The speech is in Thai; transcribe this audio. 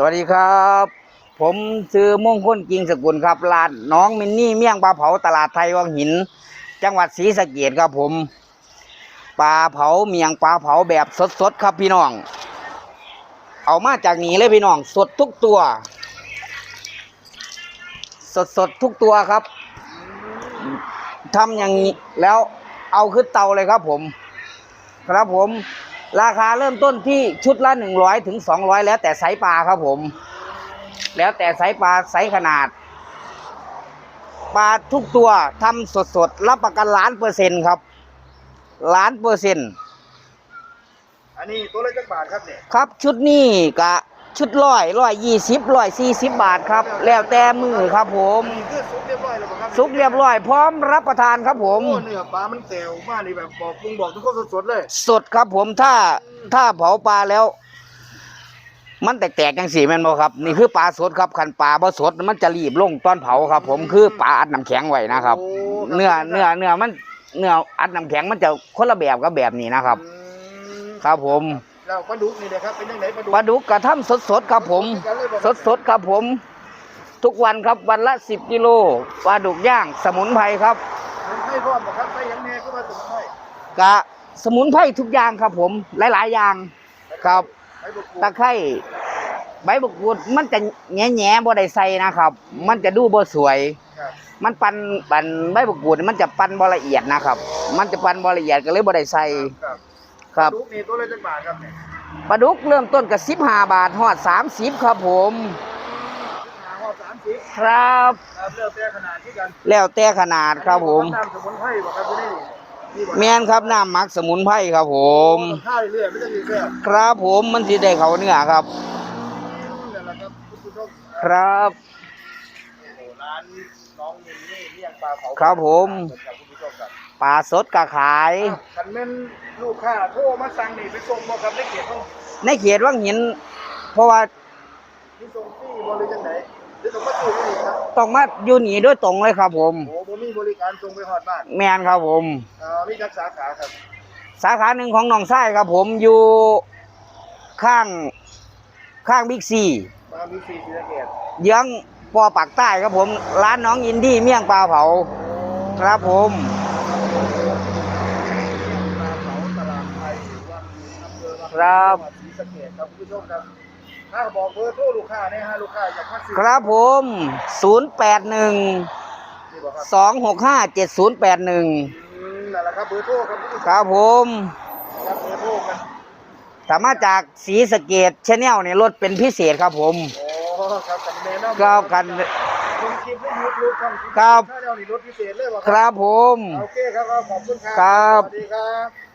สวัสดีครับ ผมซื้อม่งคลกิงสกุลครับร้านน้องมินนี่เมี่ยงปลาเผาตลาดไทยวังหิน จังหวัดศรีสะเกดครับผม ปลาเผาเมียงปลาเผาแบบสดๆครับพี่น้อง เอามาจากนี้เลยพี่น้องสดทุกตัว สดๆทุกตัวครับทำอย่างนี้แล้วเอาขึ้นเตาเลยครับผม ครับผม ราคาเริ่มต้นที่ชุดละหนึ่งร้อยถึงสองร้อยแล้วแต่ไซส์ปลาครับผม แล้วแต่ไซส์ปลาไซส์ขนาด ปลาทุกตัวทำสดๆรับประกันล้านเปอร์เซ็นต์ครับล้านเปอร์เซ็นต์อันนี้ตัวละจักบาทครับเนี่ยครับชุดนี้กะชุดร้อยร้อยยี่สิบร้อยสี่สิบบาทครับ แล้วแต่มือครับผมอันนี้คือซุปเรีย สุกเรียบร้อย พร้อมรับประทานครับผมโอ้เนื้อปลา มันแตวมากนี่แบบบอกปรุงบอกทุกคนสดๆเลย สดครับผมถ้าถ้าเผาปลาแล้ว มันแตกๆจังสีแม่นบ่ครับ นี่คือปลาสดครับคันปลาบ่สดมันจะรีบลงตอนเผาครับ ผมคือปลาอัดน้ำแข็งไว้นะครับ โอ้เนื้อเนื้อเนื้อมันเนื้ออัดน้ำแข็งมันจะคนละแบบกับแบบนี้นะครับ อืมครับผมแล้วปลาดุกนี่นะครับเป็นยังไงปลาดุกปลาดุกกระทำสดๆครับผม สดสดๆครับผม ทุกวันครับวันละสิบกิโลปลาดุกย่างสมุนไพรครับผมให้พร้อมบ่ครับใส่หยังแน่ก็มาสมุนไพรกะสมุนไพรทุกอย่างครับผมหลาย ๆ อย่างครับใบบักกูดตะไคร้ใบบักกูดมันจะแง่แง่ๆบ่ได้ใส่นะครับ มันจะดูบ่สวยครับมันปันปันใบบักกูดมันจะปันบ่ละเอียดนะครับ มันจะปันบ่ละเอียดก็เลยบ่ได้ใส่ครับครับปลาดุกนี่ตัวละจักบาทครับเนี่ยปลาดุกเริ่มต้นกับ15บาทฮอด30ครับผม หาว่าสามสิบ ครับครับเลือกแต่ขนาดที่กันแล้วแต่ขนาดครับผมน้ำสมุนไพรบ่ครับที่นี่นี่บ่แม่นครับน้ำหมักสมุนไพรครับผมข้าวเรื่อยๆไม่ต้องมีแซ่บครับผมมันสิได้เขาเนื้อครับนั่นแหละครับคุณผู้ชมครับโอ้ร้านน้องมินนี่เมี่ยงปลาเผาครับผมครับคุณผู้ชมครับปลาสดก็ขายคันแม่นลูกค้าโทรมาสั่งนี่ไปส่งบ่ครับได้เกียรติต้องในเขตวังหิน เพราะว่ามีส่งฟรีบ่หรือจังได หรือต้องมาซื้อที่นี่ครับต้องมาอยู่นี่โด้วยตรงเลยครับ ผม โอ้บ่มีบริการส่งไปฮอดบ้านแมนครับผม เอ่อมีจักสาขาครับสาขาหนึ่งของหนองไส้ครับ ผมอยู่ข้างข้างบิ๊กซีมามีฟรีที่ตะเกียรติเยื้องปอปากใต้ครับผม ร้านน้องอินดี้เมี่ยงปลาเผา ครับผมปลาเผาตลาดไทยวังอำเภอครับ จังหวัดศรีสะเกษครับคุณผู้ชมครับ ถ้าบอกเบอร์โทรลูกค้าเนี่ยฮะลูกค้าอยากมาซื้อครับผม 081 นี่บ่ครับ265 7081 อืมนั่นแหละครับเบอร์โทรครับคุณผู้ชมครับผมครับเบอร์โทรกันสามารถจากสีสะเกตชแนลเนี่ยลดเป็นพิเศษครับผมโอ้ครับกันแม่น้ำครับกัน ลงคลิปในยูทูบช่องครับ ถ้าเรานี่รถพิเศษเลยว่ะครับผม โอเคครับครับขอบคุณครับครับ สวัสดีครับ